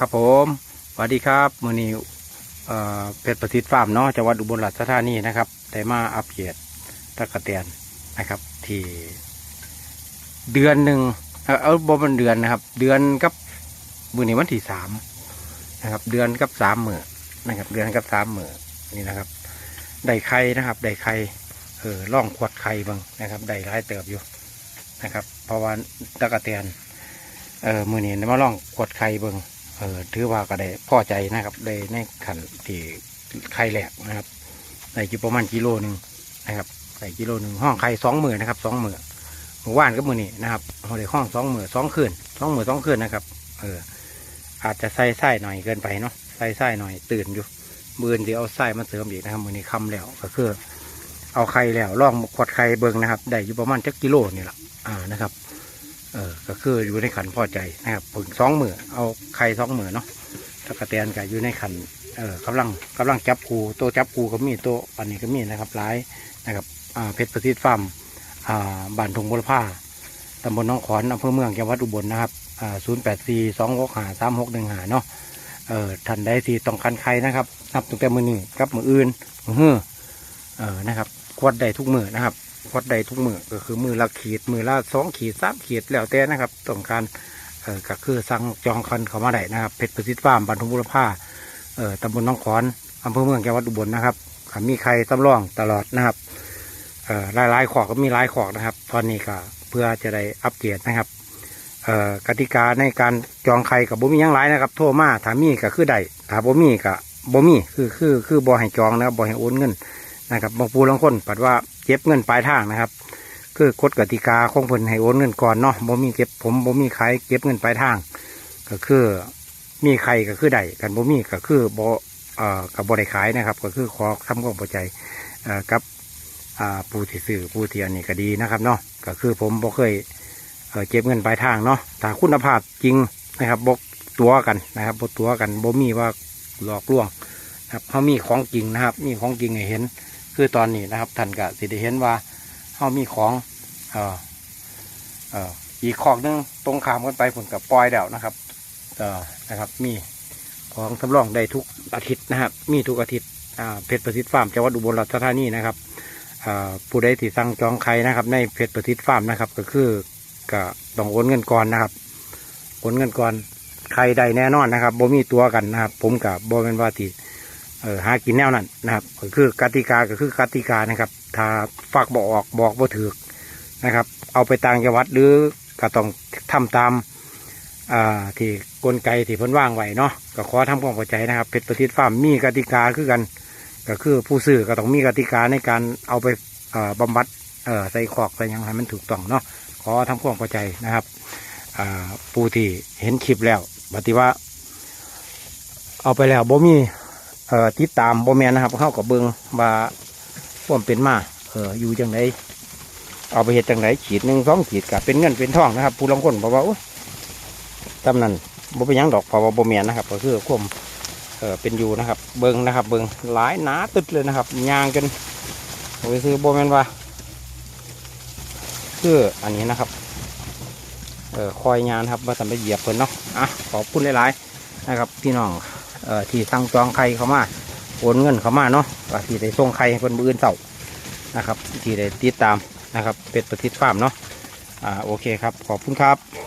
ครับผมสวัสดีครับมือนี้เพชรประสิทธิ์ฟาร์มเนาะจังหวัดอุบลราชธานีนะครับได้มาอัปเดตตะกะเตียนนะครับ ที่เดือนหนึ่งเอาบเป็นเดือนนะครับ เดือนกับมือนี้วันที่สามนะครับ เดือนกับสามหมื่นนะครับ เดือนกับสามหมื่นนี่นะครับได้ไข่นะครับได้ไข่เออล่องขวดไข่บ้างนะครับได้หลายเติบอยู่นะครับ เพราะว่าตะกะเตียนเออมือนี้ได้มาล่องขวดไข่เบิง เออถือว่าก็ได้พอใจนะครับได้ในขันที่ไข่แหลกนะครับได้อยู่ประมาณกิโลหนึ่งนะครับได้กิโลหนึ่งห้องไข่สองหมื่นนะครับสองหมื่นหมู่บ้านก็มือนี้นะครับเราได้ห้องสองหมื่นสองคืนสองหมื่นสองคืนนะครับเอออาจจะใส่ไส้หน่อยเกินไปเนาะใส่ไส้หน่อยตื่นอยู่มือนเดี๋ยวเอาไส้มาเสริมอีกนะครับมือนี้คำแล้วก็คือ เอาไข่แล้วล่องขวดไข่เบิงนะครับได้อยู่ประมาณจักกิโลนี่แหละอ่านะครับ เออก็คืออยู่ในขันพอใจนะครับผึ่งสองมือเอาไข่สองมือเนาะตะกะแตนก็อยู่ในขันเออกำลังกำลังจับคูตัวจับคูก็มีตัวอันนี้ก็มีนะครับหลายนะครับอ่าเพชรประสิทธิ์ฟาร์มอ่าบ้านทงบุรพาตำบลน้องขอนอำเภอเมืองจังหวัดอุบลนะครับอ่าศูนย์แปดสี่สองหกหาสามหกหนึ่งหาเนาะเออท่านใดที่ต้องการไข่นะครับนับตั้งแต่มือนี้กับมืออื่นมือเฮือเออนะครับ ควดได้ทุกมือนะครับ วัดใดทุกมือก็คือมือละขีด มือละสองขีดสามขีดแล้วแต่นะครับต้องการเออก็คือสั่งจองคันเขามาได้นะครับเพชรประสิทธิ์ฟาร์มบรรทุบุรพาเออตำบลน้องขอนอำเภอเมืองจังหวัดอุบลนะครับมีใครตำรองตลอดนะครับเอ่อหลายลายๆขอกก็มีหลายขอกนะครับตอนนี้ก็เพื่อจะได้อัปเกรดนะครับเอ่อกติกาในการจองไข่กับบ่มียังหลายนะครับ โทรมาถามมีก็คือได้ถ้าบ่มีก็บ่มีคือคือคือบ่ให้จองนะครับบ่ให้โอนเงินนะครับบางปูบางคนปัดว่า เก็บเงินปลายทางนะครับ คือกฎกติกาของเพิ่นให้โอนเงินก่อนเนาะบ่มีเก็บผมบ่มีขายเก็บเงินปลายทาง ก็คือมีใครก็คือได้กันบ่มีก็คือบ่เอ่อกับบ่ได้ขายนะครับ ก็คือขอทำความเข้าใจเอ่อกับอ่าผู้ที่ซื้อผู้ที่อันนี้ก็ดีนะครับเนาะก็คือผมบ่เคยเอ่อเก็บเงินปลายทางเนาะถ้าคุณภาพจริงนะครับบ่ตัวกันนะครับบ่ตัวกันบ่มีว่าหลอกลวงนะครับเขามีของจริงนะครับ มีของจริงให้เห็น คือตอนนี้นะครับท่านก็สิได้เห็นว่าเขามีของเอ่อเอ่ออีกขอกนึงตรงขามกันไปผลกับปล่อยแล้วนะครับเอ่อนะครับ มีของสำรองได้ทุกอาทิตย์นะครับ มีทุกอาทิตย์อ่าเพชรประสิทธิ์ฟาร์มจังหวัดอุบลราชธานีนะครับอ่าผู้ใดที่สั่งจองไข่นะครับ ในเพชรประสิทธิ์ฟาร์มนะครับ ก็คือก็ต้องโอนเงินก่อนนะครับโอนเงินก่อนใครได้แน่นอนนะครับบ่มีตัวกันนะครับ ผมกับบ่เป็นว่าที่ เออหากินแนวนั้นนะครับก็คือกติกาก็คือกติกานะครับ ถ้าฝากบอกออกบอกบ่ถือนะครับ เอาไปต่างจังหวัดหรือก็ต้องทำตามอ่าที่กลไกที่เพิ่นว่างไว้เนาะก็ขอทำความเข้าใจนะครับเพชรประทธิ์ฟาร์มมีกติกาคือกัน ก็คือผู้ซื้อก็ต้องมีกติกาในการเอาไปเอ่อบำบัดเอ่อใส่ขอกใส่ยังให้มันถูกต้องเนาะขอทำความเข้าใจนะครับอ่าผู้ที่เห็นคลิปแล้วปฏิว่า เอาไปแล้วบ่มี เอ่อติดตามโบแมนนะครับเข้ากับเบิงว่าความเป็นมาเอออยู่จังไดเอาไปเห็ดจังไดขีดหนึ่งสองขีดกับเป็นเงินเป็นทองนะครับ ผู้ลงคนบอกว่าตำนั้นบ่เป็นยังดอกพราะว่าโบแมนนะครับก็คือควมเออเป็นอยู่นะครับ เบิงนะครับเบิงหลายหนาตึดเลยนะครับยางกันเอาไปซื้อโบแมนว่าคืออันนี้นะครับเออคอยงานครับมาทำไปเหยียบเพิ่นเนาะอะขอบคุณหลายๆนะครับ พี่น้อง ที่สั่งจองไข่เข้ามาโอนเงินเข้ามาเนาะก็ที่ได้ส่งไข่ให้คนมืออื่นเสานะครับที่ได้ติดตามนะครับเป็ดประทิดฟาร์มเนาะอ่าโอเคครับขอบคุณครับ